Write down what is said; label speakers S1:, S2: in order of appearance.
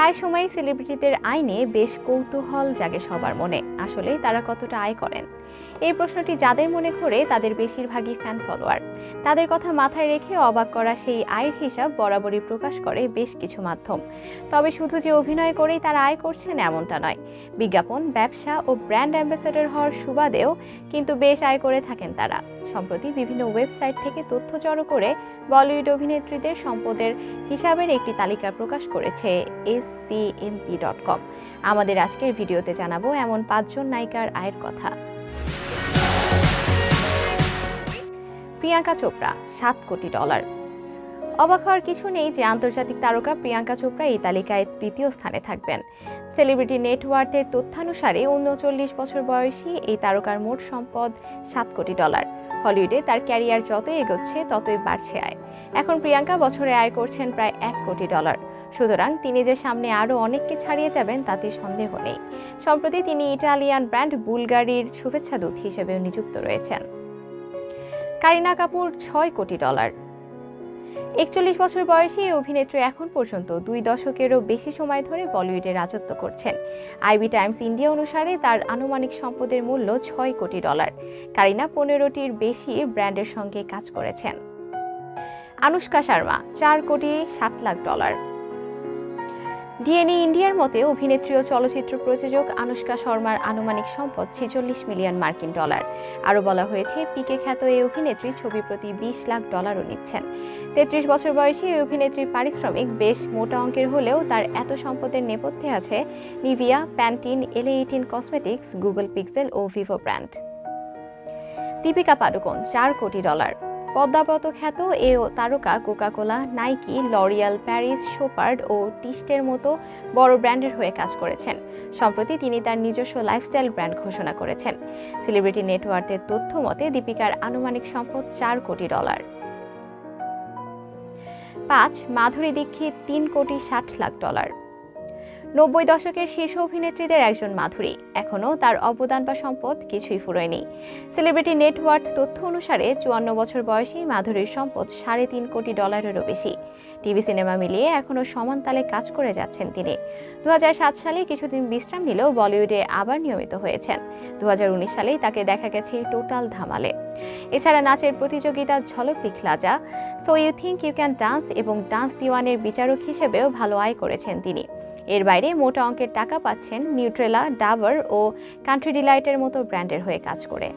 S1: প্রায় সময় সেলিব্রিটিদের আইনে বেশ কৌতূহল জাগে সবার মনে। আসলে তারা কতটা আয় করেন? এই প্রশ্নটি যাদের মনে ঘোরে তাদের বেশিরভাগই ফ্যান ফলোয়ার তাদের কথা মাথায় রেখে অবাক করা সেই আয়ের হিসাব বরাবরই প্রকাশ করে বেশ কিছু মাধ্যম। তবে শুধু যে অভিনয় করেই তারা আয় করছেন এমনটা নয়। বিজ্ঞাপন, ব্যবসা ও ব্র্যান্ড অ্যাম্বাসেডর হওয়ার সুবাদেও কিন্তু বেশ আয় করে থাকেন তারা। সম্প্রতি বিভিন্ন ওয়েবসাইট থেকে তথ্য জড়ো করে বলিউড অভিনেত্রীদের সম্পদের হিসাবের একটি তালিকা প্রকাশ করেছে S C MP dot com. আমাদের আজকের ভিডিওতে জানাব এমন পাঁচজন নায়িকার আয়ের কথা। প্রিয়াঙ্কা চোপড়া, সাত কোটি ডলার। অবাক হওয়ার কিছু নেই যে আন্তর্জাতিক তারকা প্রিয়াঙ্কা চোপড়া এই তালিকায় তৃতীয় স্থানে থাকবেন। সেলিব্রিটি নেটওয়ার্কের তথ্যানুসারে উনচল্লিশ বছর বয়সী এই তারকার মোট সম্পদ সাত কোটি ডলার। হলিউডে তার ক্যারিয়ার যতই এগোচ্ছে ততই বাড়ছে আয়। এখন প্রিয়াঙ্কা বছরে আয় করছেন প্রায় এক কোটি ডলার। সুতরাং তিনি যে সামনে আরও অনেককে ছাড়িয়ে যাবেন, তাতে সন্দেহ নেই। সম্প্রতি তিনি ইটালিয়ান ব্র্যান্ড বুলগারির শুভেচ্ছা দূত হিসেবেও নিযুক্ত রয়েছেন। কারিনা কাপুর, ছয় কোটি ডলার। একচল্লিশ বছর বয়সী এই অভিনেত্রী এখন পর্যন্ত দুই দশকেরও বেশি সময় ধরে বলিউডে রাজত্ব করছেন। আইবি টাইমস ইন্ডিয়া অনুসারে তার আনুমানিক সম্পদের মূল্য ছয় কোটি ডলার। কারিনা পনেরোটির বেশি ব্র্যান্ডের সঙ্গে কাজ করেছেন। আনুষ্কা শর্মা, চার কোটি ষাট লাখ ডলার। ডিএনএ ইন্ডিয়ার মতে অভিনেত্রী ও চলচ্চিত্র প্রযোজক আনুষ্কা শর্মার আনুমানিক সম্পদ ছেচল্লিশ মিলিয়ন মার্কিন ডলার। আরও বলা হয়েছে, পিকে খ্যাত এই অভিনেত্রী ছবি প্রতি বিশ লাখ ডলারও নিচ্ছেন। তেত্রিশ বছর বয়সী এই অভিনেত্রীর পারিশ্রমিক বেশ মোটা অঙ্কের হলেও তার এত সম্পদের নেপথ্যে আছে Nivea, Pantene, Elle eighteen cosmetics, Google Pixel ও ভিভো ব্র্যান্ড। দীপিকা পাডুকোন, চার কোটি ডলার। পদ্মাবত খ্যাত এ তারকা Coca Cola, Nike, L'Oreal, Paris Chopard ও টিস্টের মতো বড় ব্র্যান্ডের হয়ে কাজ করেছেন। সম্প্রতি তিনি তার নিজস্ব লাইফস্টাইল ব্র্যান্ড ঘোষণা করেছেন। সেলিব্রিটি নেটওয়ার্কের তথ্য মতে, দীপিকার আনুমানিক সম্পদ চার কোটি ডলার। পাঁচ, মাধুরী দীক্ষিত তিন কোটি ষাট লাখ ডলার। নব্বই দশকের শীর্ষ অভিনেত্রীদের একজন মাধুরী। এখনও তার অবদান বা সম্পদ কিছুই ফুরোয়নি। সেলিব্রিটি নেটওয়ার্ক তথ্য অনুসারে চুয়ান্ন বছর বয়সী মাধুরীর সম্পদ সাড়ে তিন কোটি ডলারেরও বেশি। টিভি সিনেমা মিলিয়ে এখনও সমান তালে কাজ করে যাচ্ছেন তিনি। দু হাজার সাত সালে কিছুদিন বিশ্রাম নিলেও বলিউডে আবার নিয়মিত হয়েছেন। দু হাজার উনিশ সালেই তাকে দেখা গেছে টোটাল ধামালে। এছাড়া নাচের প্রতিযোগিতা Jhalak Dikhla Jaa so you think you can dance এবং ডান্স দিওয়ানের বিচারক হিসেবেও ভালো আয় করেছেন তিনি। এর বাইরে মোটা অঙ্কের টাকা পাচ্ছেন নিউট্রেলা, ডাবর ও কান্ট্রি ডিলাইটের মতো ব্র্যান্ডের হয়ে কাজ করে।